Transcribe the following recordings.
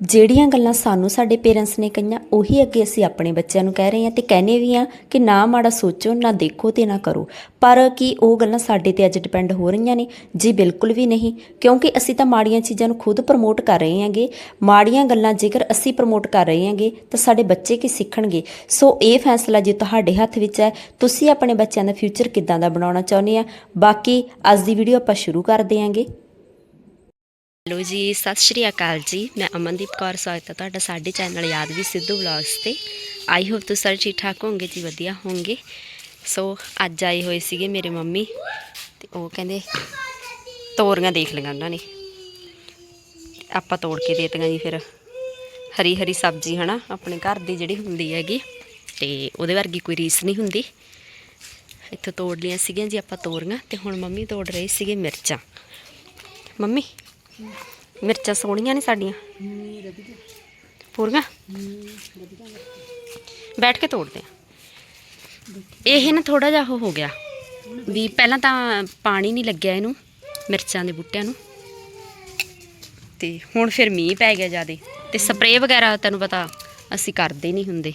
ਜਿਹੜੀਆਂ ਗੱਲਾਂ ਸਾਨੂੰ ਸਾਡੇ ਪੇਰੈਂਟਸ ਨੇ ਕਹੀਆਂ, ਉਹੀ ਅੱਗੇ ਅਸੀਂ ਆਪਣੇ ਬੱਚਿਆਂ ਨੂੰ ਕਹਿ ਰਹੇ ਹਾਂ ਤੇ ਕਹਿੰਦੇ ਵੀ ਹਾਂ ਕਿ ਨਾ ਮਾੜਾ ਸੋਚੋ, ਨਾ ਦੇਖੋ ਤੇ ਨਾ ਕਰੋ। ਪਰ ਕੀ ਉਹ ਗੱਲਾਂ ਸਾਡੇ ਤੇ ਅੱਜ ਡਿਪੈਂਡ ਹੋ ਰਹੀਆਂ ਨੇ? ਜੀ ਬਿਲਕੁਲ ਵੀ ਨਹੀਂ, ਕਿਉਂਕਿ ਅਸੀਂ ਤਾਂ ਮਾੜੀਆਂ ਚੀਜ਼ਾਂ ਨੂੰ ਖੁਦ ਪ੍ਰਮੋਟ ਕਰ ਰਹੇ ਹਾਂਗੇ। ਮਾੜੀਆਂ ਗੱਲਾਂ ਜੇਕਰ ਅਸੀਂ ਪ੍ਰਮੋਟ ਕਰ ਰਹੇ ਹਾਂਗੇ, ਤਾਂ ਸਾਡੇ ਬੱਚੇ ਕੀ ਸਿੱਖਣਗੇ? ਸੋ ਇਹ ਫੈਸਲਾ ਜੇ ਤੁਹਾਡੇ ਹੱਥ ਵਿੱਚ ਹੈ, ਤੁਸੀਂ ਆਪਣੇ ਬੱਚਿਆਂ ਦਾ ਫਿਊਚਰ ਕਿੱਦਾਂ ਦਾ ਬਣਾਉਣਾ ਚਾਹੁੰਦੇ ਆ? ਬਾਕੀ ਅੱਜ ਦੀ ਵੀਡੀਓ ਆਪਾਂ ਸ਼ੁਰੂ ਕਰਦੇ ਹਾਂਗੇ। ਹੈਲੋ ਜੀ, ਸਤਿ ਸ਼੍ਰੀ ਅਕਾਲ ਜੀ। ਮੈਂ ਅਮਨਦੀਪ ਕੌਰ ਸਵਾਗਤ ਹੈ ਤੁਹਾਡਾ ਸਾਡੇ ਚੈਨਲ ਯਾਦ ਵੀ ਸਿੱਧੂ ਵਲੌਗਸ ਤੇ। ਆਈ ਹੋਪ ਤੁਸੀਂ ਸਾਰੇ ਠੀਕ ਠਾਕ ਹੋਵੋਗੇ ਜੀ, ਵਧੀਆ ਹੋਵੋਗੇ। ਸੋ ਅੱਜ ਆਏ ਹੋਏ ਸੀਗੇ ਮੇਰੇ ਮੰਮੀ ਤੇ ਉਹ ਕਹਿੰਦੇ ਤੋਰੀਆਂ ਦੇਖ ਲਈਆਂ ਉਹਨਾਂ ਨੇ। ਆਪਾਂ ਤੋੜ ਕੇ ਦੇ ਦਿੱਤੀਆਂ ਜੀ ਫਿਰ। ਹਰੀ ਹਰੀ ਸਬਜ਼ੀ, ਹਨਾ, ਆਪਣੇ ਘਰ ਦੀ ਜਿਹੜੀ ਹੁੰਦੀ ਹੈਗੀ। ਤੇ ਉਹਦੇ ਵਰਗੀ ਕੋਈ ਰੀਸ ਨਹੀਂ ਹੁੰਦੀ। ਇੱਥੋਂ ਤੋੜ ਲਈਆਂ ਸੀਗੀਆਂ ਜੀ ਆਪਾਂ ਤੋਰੀਆਂ ਤੇ ਹੁਣ ਮੰਮੀ ਤੋੜ ਰਹੇ ਸੀਗੇ ਮਿਰਚਾਂ। ਮੰਮੀ ਮਿਰਚਾਂ ਸੋਹਣੀਆਂ ਨੇ ਸਾਡੀਆਂ। ਪੂਰੀਆਂ? ਬੈਠ ਕੇ ਤੋੜਦੇ ਆ। ਇਹ ਨਾ ਥੋੜਾ ਜਿਹਾ ਹੋ ਗਿਆ ਵੀ ਪਹਿਲਾਂ ਤਾਂ ਪਾਣੀ ਨਹੀਂ ਲੱਗਿਆ ਇਹਨੂੰ ਮਿਰਚਾਂ ਦੇ ਬੂਟਿਆਂ ਨੂੰ। ਤੇ ਹੁਣ ਫਿਰ ਮੀਂਹ ਪੈ ਗਿਆ ਜਿਆਦੇ। ਤੇ ਸਪਰੇਅ ਵਗੈਰਾ ਤੈਨੂੰ ਪਤਾ ਅਸੀਂ ਕਰਦੇ ਨਹੀਂ ਹੁੰਦੇ।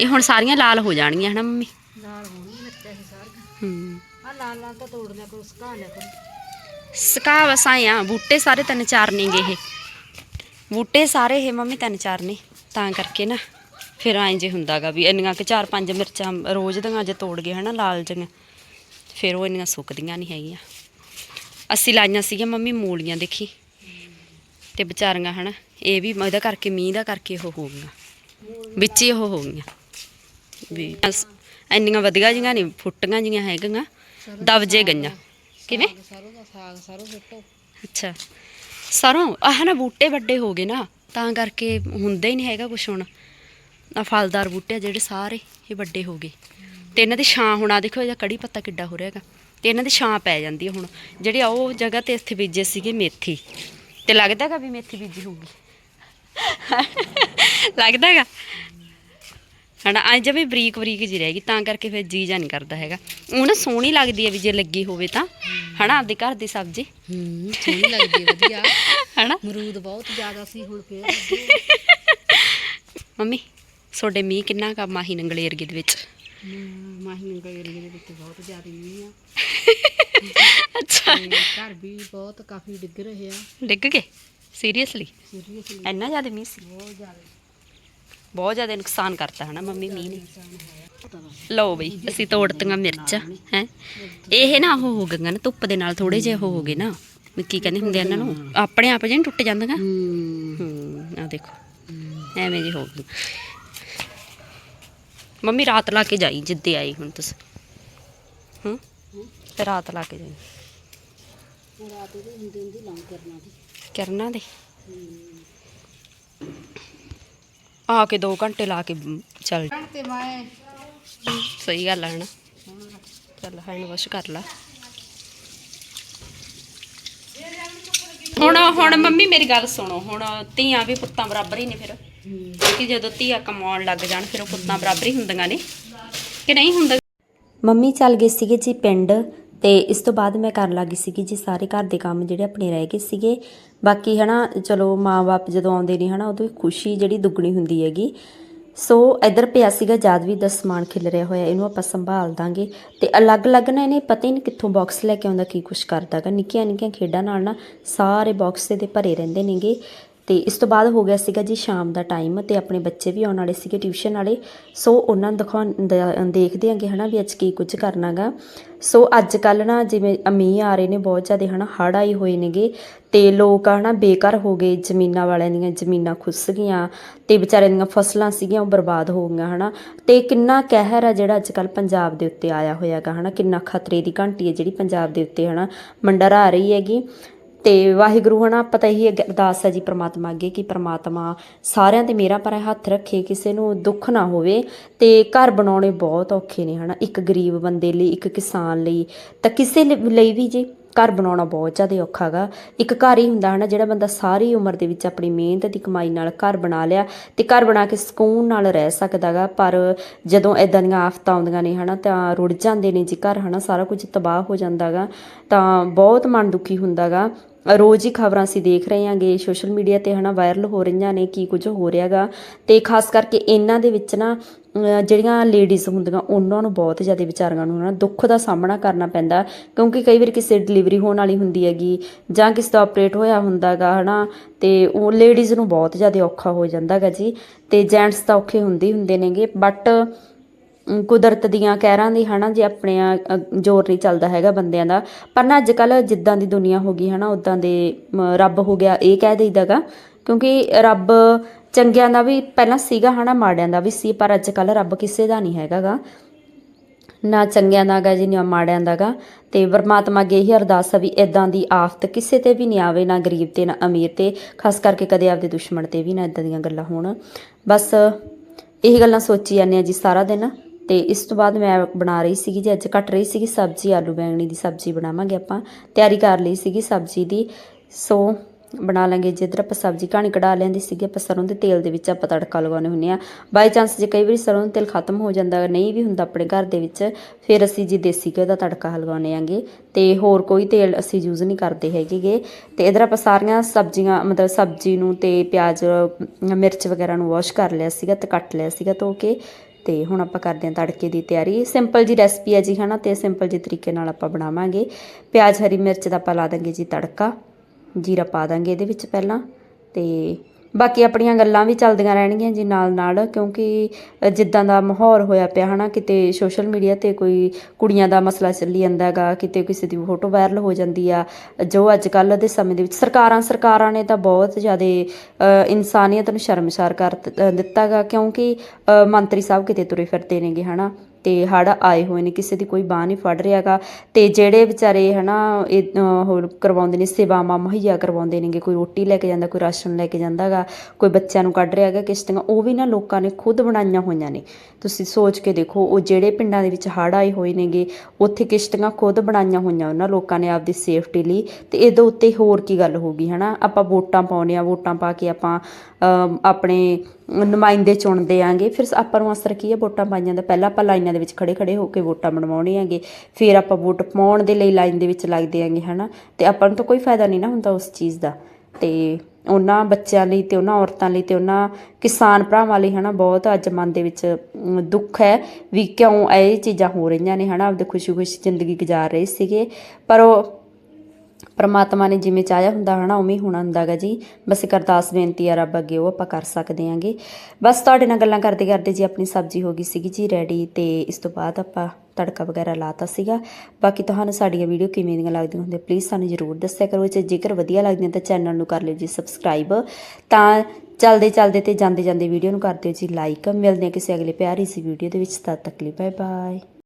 ਇਹ ਹੁਣ ਸਾਰੀਆਂ ਲਾਲ ਹੋ ਜਾਣਗੀਆਂ ਹਨਾ ਮੰਮੀ? ਲਾਲ ਹੋਣੀ ਮਿਰਚਾਂ ਸਾਰੀਆਂ। ਹੂੰ। ਆ ਲਾਲ ਲਾਲ ਤਾਂ ਤੋੜ ਲਿਆ ਕਰੋ, ਸੁਕਾ ਲਿਆ ਕਰੋ। ਸਕਾ ਵਸਾਇਆ ਬੂਟੇ ਸਾਰੇ ਤਿੰਨ ਚਾਰ ਨੇਗੇ ਇਹ। ਬੂਟੇ ਸਾਰੇ ਇਹ ਮੰਮੀ ਤਿੰਨ ਚਾਰ ਨੇ, ਤਾਂ ਕਰਕੇ ਨਾ ਫਿਰ ਐਂ ਜੇ ਹੁੰਦਾਗਾ ਵੀ ਇੰਨੀਆਂ ਕਿ ਚਾਰ ਪੰਜ ਮਿਰਚਾਂ ਰੋਜ਼ ਦੀਆਂ ਜੇ ਤੋੜ ਗਏ ਹਨਾ ਲਾਲ ਜਿਹੀਆਂ, ਫਿਰ ਉਹ ਇੰਨੀਆਂ ਸੁੱਕਦੀਆਂ ਨਹੀਂ ਹੈਗੀਆਂ। ਅਸੀਂ ਲਾਈਆਂ ਸੀਗੀਆਂ ਮੰਮੀ ਮੂਲੀਆਂ, ਦੇਖੀ? ਤੇ ਵਿਚਾਰੀਆਂ ਹਨਾ, ਇਹ ਵੀ ਇਹਦਾ ਕਰਕੇ ਮੀਂਹ ਦਾ ਕਰਕੇ ਉਹ ਹੋ ਗਈਆਂ। ਵਿੱਚ ਹੀ ਉਹ ਹੋ ਗਈਆਂ। ਵੀ ਇੰਨੀਆਂ ਵਧੀਆ ਜੀਆਂ ਨਹੀਂ, ਫੁੱਟੀਆਂ ਜੀਆਂ ਹੈਗੀਆਂ। ਦਬ ਗਈਆਂ ਕਿਵੇਂ? ਸਰੋਂ ਦਾ ਸਾਗ ਸਰੋਂ ਸਿੱਟੋ ਅੱਛਾ। ਸਰੋਂ, ਆਹ ਨਾ ਬੂਟੇ ਵੱਡੇ ਹੋ ਗਏ ਨਾ, ਤਾਂ ਕਰਕੇ ਹੁੰਦਾ ਹੀ ਨਹੀਂ ਹੈਗਾ ਕੁਛ ਹੁਣ। ਆ ਫਲਦਾਰ ਬੂਟੇ ਆ ਜਿਹੜੇ ਸਾਰੇ, ਇਹ ਵੱਡੇ ਹੋ ਗਏ। ਤੇ ਇਹਨਾਂ ਦੀ ਛਾਂ ਹੁਣ ਆ ਦੇਖੋ, ਇਹਦਾ ਕੜੀ ਪੱਤਾ ਕਿੱਡਾ ਹੋ ਰਿਹਾ ਹੈਗਾ। ਤੇ ਇਹਨਾਂ ਦੀ ਛਾਂ ਪੈ ਜਾਂਦੀ ਹੈ ਹੁਣ। ਜਿਹੜੇ ਆ ਉਹ ਜਗ੍ਹਾ ਤੇ ਇੱਥੇ ਬੀਜੇ ਸੀਗੇ ਮੇਥੀ। ਤੇ ਲੱਗਦਾ ਹੈਗਾ ਵੀ ਮੇਥੀ ਬੀਜੀ ਹੋਊਗੀ। ਲੱਗਦਾ ਹਣਾ ਅੱਜ ਜਿਵੇਂ ਬਰੀਕ ਬਰੀਕ ਜੀ ਰਹੇਗੀ ਤਾਂ ਕਰਕੇ ਫਿਰ ਜੀ ਜਾ ਨਹੀਂ ਕਰਦਾ ਹੈਗਾ। ਉਹ ਨਾ ਸੋਹਣੀ ਲੱਗਦੀ ਹੈ ਵੀ ਜੇ ਲੱਗੀ ਹੋਵੇ ਤਾਂ ਹਨਾ ਆਪਦੇ ਘਰ ਦੀ ਸਬਜ਼ੀ। ਹੂੰ ਸੋਹਣੀ ਲੱਗਦੀ ਹੈ ਵਧੀਆ। ਹਨਾ? ਮਰੂਦ ਬਹੁਤ ਜ਼ਿਆਦਾ ਸੀ ਹੁਣ ਫੇਰ ਮੰਮੀ ਤੁਹਾਡੇ ਮੀਂਹ ਕਿੰਨਾ ਕਾ ਮਾਹੀ ਨੰਗਲੇ ਏਰੀਏ ਦੇ ਵਿੱਚ? ਮਾਹੀ ਨੰਗਲ ਏਰੀਏ ਦੇ ਵਿੱਚ ਬਹੁਤ ਜ਼ਿਆਦਾ ਮੀਂਹ ਆ। ਅੱਛਾ। ਘਰ ਵੀ ਬਹੁਤ ਕਾਫੀ ਡਿੱਗ ਰਹੇ ਆ। ਡਿੱਗ ਗਏ? ਸੀਰੀਅਸਲੀ ਸੀਰੀਅਸਲੀ ਇੰਨਾ ਜ਼ਿਆਦਾ ਮੀਂਹ ਸੀ? ਬਹੁਤ ਜ਼ਿਆਦਾ। ਬਹੁਤ ਜ਼ਿਆਦਾ ਨੁਕਸਾਨ ਕਰਤਾ ਹਨਾ ਮੰਮੀ ਮੀਂਹ ਨੇ। ਲਓ ਬਈ ਅਸੀਂ ਤੋੜਤੀਆਂ ਮਿਰਚਾਂ ਹੈ। ਇਹ ਨਾ ਉਹ ਹੋ ਗਈਆਂ ਨਾ ਧੁੱਪ ਦੇ ਨਾਲ ਥੋੜੇ ਜਿਹੇ ਹੋ ਗਏ ਨਾ। ਵੀ ਕੀ ਕਹਿੰਦੇ ਹੁੰਦੇ ਆ ਇਹਨਾਂ ਨੂੰ? ਆਪਣੇ ਆਪ ਜਿਹੇ ਟੁੱਟ ਜਾਂਦੀਆਂ? ਹੂੰ। ਆ ਦੇਖੋ। ਐਵੇਂ ਜੀ ਹੋ ਗਈ ਮੰਮੀ ਰਾਤ ਲਾ ਕੇ ਜਾਈ ਜਿੱਦੇ ਆਈ ਹੁਣ ਤੁਸੀਂ। ਹੂੰ ਤੇ ਰਾਤ ਲਾ ਕੇ ਜਾਈ। ਰਾਤ ਦੇ ਹੁੰਦੇ ਹੁੰਦੀ ਲੰਘ ਕਰਨਾ ਦੀ ਕਰਨਾ ਦੇ। ਆ ਕੇ 2 ਘੰਟੇ ਲਾ ਕੇ ਚੱਲ। ਤੇ ਮੈਂ ਸਹੀ ਗੱਲ ਹੈ ਨਾ ਚੱਲ ਹੈਂਡ ਵਾਸ਼ ਕਰ ਲਾ। ਹੁਣ ਹੁਣ ਮੰਮੀ ਮੇਰੀ ਗੱਲ ਸੁਣੋ। ਹੁਣ ਧੀਆਂ ਵੀ ਪੁੱਤਾਂ ਬਰਾਬਰ ਹੀ ਨੇ ਫਿਰ। ਕਿ ਜਦੋਂ ਧੀਆਂ ਕਮਾਉਣ ਲੱਗ ਜਾਣ ਫਿਰ ਉਹ ਪੁੱਤਾਂ ਬਰਾਬਰ ਹੀ ਹੁੰਦੀਆਂ ਨੇ। ਕਿ ਨਹੀਂ ਹੁੰਦਾ? ਮੰਮੀ ਚੱਲ ਗਏ ਸੀਗੇ ਜੀ ਪਿੰਡ। ਤੇ ਇਸ ਤੋਂ ਬਾਅਦ ਮੈਂ ਕਰਨ ਲੱਗੀ ਸੀਗੀ ਜੀ ਸਾਰੇ ਘਰ ਦੇ ਕੰਮ ਜਿਹੜੇ ਆਪਣੇ ਰਹਿ ਗਏ ਸੀਗੇ। ਬਾਕੀ ਹਨਾ, ਚਲੋ ਮਾਂ-ਬਾਪ ਜਦੋਂ ਆਉਂਦੇ ਨੇ ਹਨਾ, ਉਦੋਂ ਖੁਸ਼ੀ ਜਿਹੜੀ ਦੁੱਗਣੀ ਹੁੰਦੀ ਹੈਗੀ। ਸੋ ਇੱਧਰ ਪਿਆ ਸੀਗਾ ਜਦ ਵੀ ਦਾ ਸਮਾਨ ਖਿਲ ਰਿਹਾ ਹੋਇਆ, ਇਹਨੂੰ ਆਪਾਂ ਸੰਭਾਲ ਦਾਂਗੇ। ਤੇ ਅਲੱਗ-ਅਲੱਗ ਨਾ ਇਹਨੇ ਪਤਾ ਹੀ ਨਹੀਂ ਕਿੱਥੋਂ ਬਾਕਸ ਲੈ ਕੇ ਆਉਂਦਾ, ਕੀ ਕੁਛ ਕਰਦਾਗਾ। ਨਿੱਕੀਆਂ ਨਿੱਕੀਆਂ ਖੇਡਾਂ ਨਾਲ ਨਾ ਸਾਰੇ ਬਾਕਸ ਦੇ ਭਰੇ ਰਹਿੰਦੇ ਨੇਗੇ। ਤੇ ਇਸ ਤੋਂ ਬਾਅਦ ਹੋ ਗਿਆ ਸੀਗਾ ਜੀ ਸ਼ਾਮ ਦਾ ਟਾਈਮ ਤੇ ਆਪਣੇ ਬੱਚੇ ਵੀ ਆਉਣ ਵਾਲੇ ਸੀਗੇ ਟਿਊਸ਼ਨ ਵਾਲੇ। ਸੋ ਉਹਨਾਂ ਨੂੰ ਦਿਖਾਉਣ ਦ- ਦੇਖਦੇ ਆਂਗੇ ਹਨਾ ਵੀ ਅੱਜ ਕੀ ਕੁਝ ਕਰਨਾਗਾ ਸੋ ਅੱਜ ਕੱਲ ਨਾ ਜਿਵੇਂ ਮੀਂਹ ਆ ਰਹੇ ਨੇ ਬਹੁਤ ਜ਼ਿਆਦਾ ਹਨਾ, ਹੜ੍ਹ ਆਏ ਹੋਏ ਨੇਗੇ ਤੇ ਲੋਕ ਹਨਾ ਬੇਕਾਰ ਹੋ ਗਏ, ਜ਼ਮੀਨਾਂ ਵਾਲਿਆਂ ਦੀਆਂ ਜ਼ਮੀਨਾਂ ਖੁੱਸ ਗਈਆਂ ਤੇ ਵਿਚਾਰਿਆਂ ਦੀਆਂ ਫਸਲਾਂ ਸੀਗੀਆਂ ਉਹ ਬਰਬਾਦ ਹੋ ਗਈਆਂ ਹਨਾ। ਤੇ ਕਿੰਨਾ ਕਹਿਰ ਆ ਜਿਹੜਾ ਅੱਜ ਕੱਲ ਪੰਜਾਬ ਦੇ ਉੱਤੇ ਆਇਆ ਹੋਇਆਗਾ ਹਨਾ, ਕਿੰਨਾ ਖਤਰੇ ਦੀ ਘੰਟੀ ਹੈ ਜਿਹੜੀ ਪੰਜਾਬ ਦੇ ਉੱਤੇ ਹਨਾ, ਮੰਡਰਾ ਰਹੀ ਹੈਗੀ। ਤੇ ਵਾਹਿਗੁਰੂ ਹਨਾ ਪਤਾ ਹੀ ਅਰਦਾਸ ਹੈ ਜੀ ਪ੍ਰਮਾਤਮਾ ਅੱਗੇ ਕਿ ਪ੍ਰਮਾਤਮਾ ਸਾਰਿਆਂ ਤੇ ਮੇਰਾ ਪਰ ਹੱਥ ਰੱਖੇ, ਕਿਸੇ ਨੂੰ ਦੁੱਖ ਨਾ ਹੋਵੇ ਤੇ ਘਰ ਬਣਾਉਣੇ ਬਹੁਤ ਔਖੇ ਨੇ ਹਨਾ, ਇੱਕ ਗਰੀਬ ਬੰਦੇ ਲਈ, ਇੱਕ ਕਿਸਾਨ ਲਈ, ਤਾਂ ਕਿਸੇ ਲ- ਲਈ ਵੀ ਜੀ ਘਰ ਬਣਾਉਣਾ ਬਹੁਤ ਜ਼ਿਆਦਾ ਔਖਾ ਗਾ। ਇੱਕ ਘਰ ਹੀ ਹੁੰਦਾ ਹਨਾ, ਜਿਹੜਾ ਬੰਦਾ ਸਾਰੀ ਉਮਰ ਦੇ ਵਿੱਚ ਆਪਣੀ ਮਿਹਨਤ ਦੀ ਕਮਾਈ ਨਾਲ ਘਰ ਬਣਾ ਲਿਆ ਤੇ ਘਰ ਬਣਾ ਕੇ ਸਕੂਨ ਨਾਲ ਰਹਿ ਸਕਦਾਗਾ ਪਰ ਜਦੋਂ ਇਦਾਂ ਦੀਆਂ ਆਫਤਾਂ ਆਉਂਦੀਆਂ ਨੇ ਹਨਾ, ਤਾਂ ਰੁੜ ਜਾਂਦੇ ਨੇ ਜੀ ਘਰ, ਹਨਾ, ਸਾਰਾ ਕੁਝ ਤਬਾਹ ਹੋ ਜਾਂਦਾਗਾ ਤਾਂ ਬਹੁਤ ਮਨ ਦੁਖੀ ਹੁੰਦਾਗਾ ਰੋਜ਼ ਹੀ ਖਬਰਾਂ ਅਸੀਂ ਦੇਖ ਰਹੇ ਹਾਂਗੇ, ਸੋਸ਼ਲ ਮੀਡੀਆ ਤੇ ਹਨਾ ਵਾਇਰਲ ਹੋ ਰਹੀਆਂ ਨੇ, ਕੀ ਕੁਝ ਹੋ ਰਿਹਾਗਾ। ਤੇ ਖਾਸ ਕਰਕੇ ਇਹਨਾਂ ਦੇ ਵਿੱਚ ਨਾ ਜਿਹੜੀਆਂ ਲੇਡੀਜ਼ ਹੁੰਦੀਆਂ, ਉਹਨਾਂ ਨੂੰ ਬਹੁਤ ਜ਼ਿਆਦਾ ਵਿਚਾਰੀਆਂ ਨੂੰ ਨਾ ਦੁੱਖ ਦਾ ਸਾਹਮਣਾ ਕਰਨਾ ਪੈਂਦਾ। ਕਿਉਂਕਿ ਕਈ ਵਾਰ ਕਿਸੇ ਡਿਲੀਵਰੀ ਹੋਣ ਵਾਲੀ ਹੁੰਦੀ ਹੈਗੀ, ਜਾਂ ਕਿਸੇ ਦਾ ਆਪਰੇਟ ਹੋਇਆ ਹੁੰਦਾਗਾ, ਹਨਾ, ਤੇ ਉਹ ਲੇਡੀਜ਼ ਨੂੰ ਬਹੁਤ ਜ਼ਿਆਦਾ ਔਖਾ ਹੋ ਜਾਂਦਾਗਾ ਜੀ। ਤੇ ਜੈਂਟਸ ਤਾਂ ਔਖੇ ਹੁੰਦੇ ਹੀ ਹੁੰਦੇ ਨੇਗੇ ਬਟ ਕੁਦਰਤ ਦੀਆਂ ਕਹਿਰਾਂ ਦੀ ਹਨਾ, ਜੇ ਆਪਣੇ ਜ਼ੋਰ ਨਹੀਂ ਚੱਲਦਾ ਹੈਗਾ ਬੰਦਿਆਂ ਦਾ। ਪਰ ਨਾ ਅੱਜ ਕੱਲ ਜਿੱਦਾਂ ਦੀ ਦੁਨੀਆ ਹੋ ਗਈ ਹਨਾ ਉਦਾਂ ਦੇ ਰੱਬ ਹੋ ਗਿਆ, ਇਹ ਕਹਿ ਦੇਈਦਾਗਾ। ਕਿਉਂਕਿ ਰੱਬ ਚੰਗਿਆਂ ਦਾ ਵੀ ਪਹਿਲਾਂ ਸੀਗਾ ਹਨਾ, ਮਾੜਿਆਂ ਦਾ ਵੀ ਸੀ, ਪਰ ਅੱਜ ਕੱਲ ਰੱਬ ਕਿਸੇ ਦਾ ਨਹੀਂ ਹੈਗਾਗਾ। ਨਾ ਚੰਗਿਆਂ ਦਾ ਗਾ ਜੀ, ਨਾ ਮਾੜਿਆਂ ਦਾ ਗਾ ਤੇ ਪਰਮਾਤਮਾ ਅੱਗੇ ਇਹੀ ਅਰਦਾਸ ਆ ਵੀ ਇਦਾਂ ਦੀ ਆਫਤ ਕਿਸੇ ਤੇ ਵੀ ਨਹੀਂ ਆਵੇ, ਨਾ ਗਰੀਬ ਤੇ, ਨਾ ਅਮੀਰ ਤੇ, ਖਾਸ ਕਰਕੇ ਕਦੇ ਆਪਦੇ ਦੁਸ਼ਮਣ ਤੇ ਵੀ ਨਾ ਇਦਾਂ ਦੀਆਂ ਗੱਲਾਂ ਹੋਣ। ਬਸ, ਇਹ ਗੱਲਾਂ ਸੋਚੀ ਜਾਂਦੇ ਆ ਜੀ ਸਾਰਾ ਦਿਨ। ਤੇ ਇਸ ਤੋਂ ਬਾਅਦ ਮੈਂ ਬਣਾ ਰਹੀ ਸੀਗੀ ਜੀ, ਅੱਜ ਕੱਟ ਰਹੀ ਸੀਗੀ ਸਬਜ਼ੀ, ਆਲੂ ਬੈਂਗਣੀ ਦੀ ਸਬਜ਼ੀ ਬਣਾਵਾਂਗੇ ਆਪਾਂ। ਤਿਆਰੀ ਕਰ ਲਈ ਸੀਗੀ ਸਬਜ਼ੀ ਦੀ। ਸੋ ਬਣਾ ਲਾਂਗੇ, ਜਿੱਧਰ ਆਪਾਂ ਸਬਜ਼ੀ ਕਹਾਣੀ ਕਢਾ ਲੈਂਦੀ ਸੀਗੀ, ਆਪਾਂ ਸਰੋਂ ਦੇ ਤੇਲ ਦੇ ਵਿੱਚ ਆਪਾਂ ਤੜਕਾ ਲਗਾਉਂਦੇ ਹੁੰਦੇ ਆ ਬਾਈ ਚਾਂਸ ਜੇ ਕਈ ਵਾਰੀ ਸਰੋਂ ਦਾ ਤੇਲ ਖਤਮ ਹੋ ਜਾਂਦਾ ਨਹੀਂ ਵੀ ਹੁੰਦਾ ਆਪਣੇ ਘਰ ਦੇ ਵਿੱਚ, ਫਿਰ ਅਸੀਂ ਜੀ ਦੇਸੀ ਘਿਓ ਦਾ ਤੜਕਾ ਲਗਾਉਂਦੇ ਆਂਗੇ ਤੇ ਹੋਰ ਕੋਈ ਤੇਲ ਅਸੀਂ ਯੂਜ਼ ਨਹੀਂ ਕਰਦੇ ਹੈਗੇਗੇ। ਤੇ ਇਧਰ ਆਪਾਂ ਸਾਰੀਆਂ ਸਬਜ਼ੀਆਂ, ਮਤਲਬ ਸਬਜ਼ੀ ਨੂੰ ਤੇ ਪਿਆਜ਼, ਮਿਰਚ ਵਗੈਰਾ ਨੂੰ ਵਾਸ਼ ਕਰ ਲਿਆ ਸੀਗਾ ਤੇ ਕੱਟ ਲਿਆ ਸੀਗਾ ਧੋ ਕੇ। ਤੇ ਹੁਣ ਆਪਾਂ ਕਰਦੇ ਹਾਂ ਤੜਕੇ ਦੀ ਤਿਆਰੀ। ਸਿੰਪਲ ਜੀ ਰੈਸਪੀ ਹੈ ਜੀ ਹਨਾ ਤੇ ਸਿੰਪਲ ਜੀ ਤਰੀਕੇ ਨਾਲ ਆਪਾਂ ਬਣਾਵਾਂਗੇ। ਪਿਆਜ਼, ਹਰੀ ਮਿਰਚ ਦਾ ਆਪਾਂ ਲਾ ਦਾਂਗੇ ਜੀ ਤੜਕਾ। ਜੀਰਾ ਪਾ ਦਾਂਗੇ ਇਹਦੇ ਵਿੱਚ ਪਹਿਲਾਂ। ਤੇ ਬਾਕੀ ਆਪਣੀਆਂ ਗੱਲਾਂ ਵੀ ਚੱਲਦੀਆਂ ਰਹਿਣਗੀਆਂ ਜੀ ਨਾਲ ਨਾਲ, ਕਿਉਂਕਿ ਜਿੱਦਾਂ ਦਾ ਮਾਹੌਲ ਹੋਇਆ ਪਿਆ ਹਨਾ, ਕਿਤੇ ਸੋਸ਼ਲ ਮੀਡੀਆ ਤੇ ਕੋਈ ਕੁੜੀਆਂ ਦਾ ਮਸਲਾ ਚੱਲੀ ਜਾਂਦਾ ਹੈਗਾ, ਕਿਤੇ ਕਿਸੇ ਦੀ ਫੋਟੋ ਵਾਇਰਲ ਹੋ ਜਾਂਦੀ ਆ, ਜੋ ਅੱਜ ਕੱਲ੍ਹ ਦੇ ਸਮੇਂ ਦੇ ਵਿੱਚ ਸਰਕਾਰਾਂ ਸਰਕਾਰਾਂ ਨੇ ਤਾਂ ਬਹੁਤ ਜ਼ਿਆਦਾ ਇਨਸਾਨੀਅਤ ਨੂੰ ਸ਼ਰਮਸਾਰ ਕਰ ਦ- ਦਿੱਤਾਗਾ ਕਿਉਂਕਿ ਮੰਤਰੀ ਸਾਹਿਬ ਕਿਤੇ ਤੁਰੇ ਫਿਰਦੇ ਨੇਗੇ ਹਨਾ। ਤੇ ਹੜ ਆਏ ਹੋਏ ਨੇ ਕਿਸੇ ਦੀ ਕੋਈ ਬਾਹ ਨਹੀਂ ਫੜ ਰਿਹਾਗਾ ਤੇ ਜਿਹੜੇ ਵਿਚਾਰੇ ਹਨਾ ਇਹ ਅ, ਹੋਰ ਕਰਵਾਉਂਦੇ ਨੇ ਸੇਵਾਵਾਂ ਮੁਹੱਈਆ ਕਰਵਾਉਂਦੇ ਨੇਗੇ ਕੋਈ ਰੋਟੀ ਲੈ ਕੇ ਜਾਂਦਾ ਕੋਈ ਰਾਸ਼ਨ ਲੈ ਕੇ ਜਾਂਦਾਗਾ ਕੋਈ ਬੱਚਿਆਂ ਨੂੰ ਕੱਢ ਰਿਹਾਗਾ ਕਿਸ਼ਤੀਆਂ ਉਹ ਵੀ ਨਾ ਲੋਕਾਂ ਨੇ ਖੁਦ ਬਣਾਈਆਂ ਹੋਈਆਂ ਨੇ। ਤੁਸੀਂ ਸੋਚ ਕੇ ਦੇਖੋ ਉਹ ਜਿਹੜੇ ਪਿੰਡਾਂ ਦੇ ਵਿੱਚ ਹੜ ਆਏ ਹੋਏ ਨੇਗੇ ਉੱਥੇ ਕਿਸ਼ਤੀਆਂ ਖੁਦ ਬਣਾਈਆਂ ਹੋਈਆਂ ਉਹਨਾਂ ਲੋਕਾਂ ਨੇ ਆਪਦੀ ਸੇਫਟੀ ਲਈ ਤੇ ਇਹਦੇ ਉੱਤੇ ਹੋਰ ਕੀ ਗੱਲ ਹੋਗੀ ਹਨਾ? ਆਪਾਂ ਵੋਟਾਂ ਪਾਉਂਦੇ ਆ ਵੋਟਾਂ ਪਾ ਕੇ ਆਪਾਂ ਆਪਣੇ ਨੁਮਾਇੰਦੇ ਚੁਣਦੇ ਆਂਗੇ। ਫਿਰ ਆਪਾਂ ਨੂੰ ਅਸਰ ਕੀ ਹੈ ਵੋਟਾਂ ਪਾਈਆਂ ਦਾ। ਪਹਿਲਾਂ ਆਪਾਂ ਲਾਈਨਾਂ ਦੇ ਵਿੱਚ ਖੜੇ ਖੜੇ ਹੋ ਕੇ ਵੋਟਾਂ ਬਣਵਾਉਣੇ ਆਂਗੇ। ਫਿਰ ਆਪਾਂ ਵੋਟ ਪਾਉਣ ਦੇ ਲਈ ਲਾਈਨ ਦੇ ਵਿੱਚ ਲੱਗਦੇ ਆਂਗੇ, ਹਨਾ? ਤੇ ਆਪਾਂ ਨੂੰ ਤਾਂ ਕੋਈ ਫਾਇਦਾ ਨਹੀਂ ਨਾ ਹੁੰਦਾ ਉਸ ਚੀਜ਼ ਦਾ। ਤੇ ਉਹਨਾਂ ਬੱਚਿਆਂ ਲਈ ਤੇ ਉਹਨਾਂ ਔਰਤਾਂ ਲਈ ਤੇ ਉਹਨਾਂ ਕਿਸਾਨ ਭਰਾਵਾਂ ਲਈ, ਹਨਾ? ਬਹੁਤ ਅੱਜ ਮਨ ਦੇ ਵਿੱਚ ਦੁੱਖ ਹੈ ਵੀ ਕਿਉਂ ਇਹ ਚੀਜ਼ਾਂ ਹੋ ਰਹੀਆਂ ਨੇ, ਹਨਾ? ਆਪਦੇ ਖੁਸ਼ੀ-ਖੁਸ਼ੀ ਜ਼ਿੰਦਗੀ ਗੁਜ਼ਾਰ ਰਹੇ ਸੀਗੇ। ਪਰ ਉਹ ਪਰਮਾਤਮਾ ਨੇ ਜਿਵੇਂ ਚਾਹਿਆ ਹੁੰਦਾ ਹਨਾ, ਉਵੇਂ ਹੀ ਹੋਣਾ ਹੁੰਦਾਗਾ ਜੀ। ਬਸ ਇੱਕ ਅਰਦਾਸ ਬੇਨਤੀ ਆ ਰੱਬ ਅੱਗੇ, ਉਹ ਆਪਾਂ ਕਰ ਸਕਦੇ ਆਂਗੇ। ਬਸ ਤੁਹਾਡੇ ਨਾਲ ਗੱਲਾਂ ਕਰਦੇ ਕਰਦੇ ਜੀ ਆਪਣੀ ਸਬਜ਼ੀ ਹੋ ਗਈ ਸੀਗੀ ਜੀ ਰੈਡੀ ਤੇ ਇਸ ਤੋਂ ਬਾਅਦ ਆਪਾਂ ਤੜਕਾ ਵਗੈਰਾ ਲਾਤਾ ਸੀਗਾ। ਬਾਕੀ ਤੁਹਾਨੂੰ ਸਾਡੀਆਂ ਵੀਡੀਓ ਕਿਵੇਂ ਦੀਆਂ ਲੱਗਦੀਆਂ ਹੁੰਦੀਆਂ ਪਲੀਜ਼ ਸਾਨੂੰ ਜਰੂਰ ਦੱਸਿਆ ਕਰੋ। ਜੇ ਜੇਕਰ ਵਧੀਆ ਲੱਗਦੀਆਂ ਤਾਂ ਚੈਨਲ ਨੂੰ ਕਰ ਲਿਓ ਜੀ ਸਬਸਕ੍ਰਾਈਬ ਤਾਂ ਚਲਦੇ ਚਲਦੇ ਤੇ ਜਾਂਦੇ ਜਾਂਦੇ ਵੀਡੀਓ ਨੂੰ ਕਰ ਦਿਓ ਜੀ ਲਾਈਕ ਮਿਲਦੇ ਹਾਂ ਕਿਸੇ ਅਗਲੇ ਪਿਆਰੀ ਸੀ ਵੀਡੀਓ ਦੇ ਵਿੱਚ, ਤਦ ਤੱਕ ਲਈ ਬਾਏ ਬਾਏ